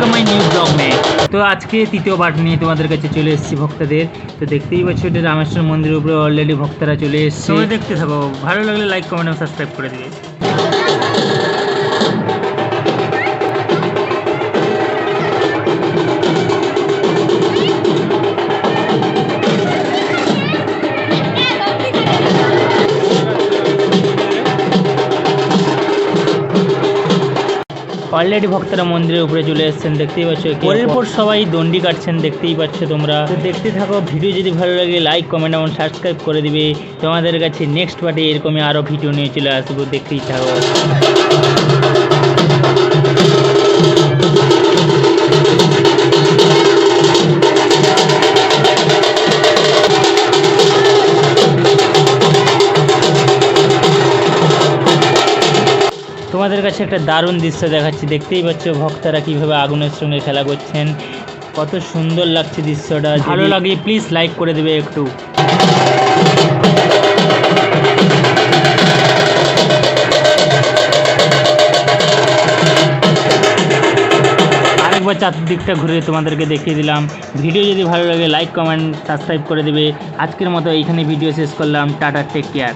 Welcome my new vlog মে তো আজকে তৃতীয় পার্ট নিয়ে তোমাদের কাছে চলে এসেছি ভক্তদের। তো দেখতেই পাচ্ছ এটা রামেশ্বর মন্দিরের উপরে অলরেডি ভক্তরা চলে এসছে। দেখতে থাকো। ভালো লাগলে লাইক কমেন্ট এবং সাবস্ক্রাইব করে দিবে। অলরেডি ভক্তরা মন্দিরের উপরে চলে এসছেন দেখতেই পাচ্ছ পরের পর সবাই দণ্ডি কাটছেন দেখতেই পাচ্ছ তোমরা। তো দেখতে থাকো ভিডিও যদি ভালো লাগে লাইক কমেন্ট এবং সাবস্ক্রাইব করে দিবে। তোমাদের কাছে নেক্সট পার্টে এরকমই আরও ভিডিও নিয়ে চলে আসব দেখতেই থাকো। তোমাদের কাছে একটা দারুণ দৃশ্য দেখাচ্ছি। দেখতেই পাচ্ছ ভক্তরা কীভাবে আগুনের সঙ্গে খেলা করছেন। কত সুন্দর লাগছে দৃশ্যটা। ভালো লাগে প্লিজ লাইক করে দেবে একটু। আরেকবার চারদিকটা ঘুরে তোমাদেরকে দেখিয়ে দিলাম। ভিডিও যদি ভালো লাগে লাইক কমেন্ট সাবস্ক্রাইব করে দেবে। আজকের মতো এইখানে ভিডিও শেষ করলাম। Tata take care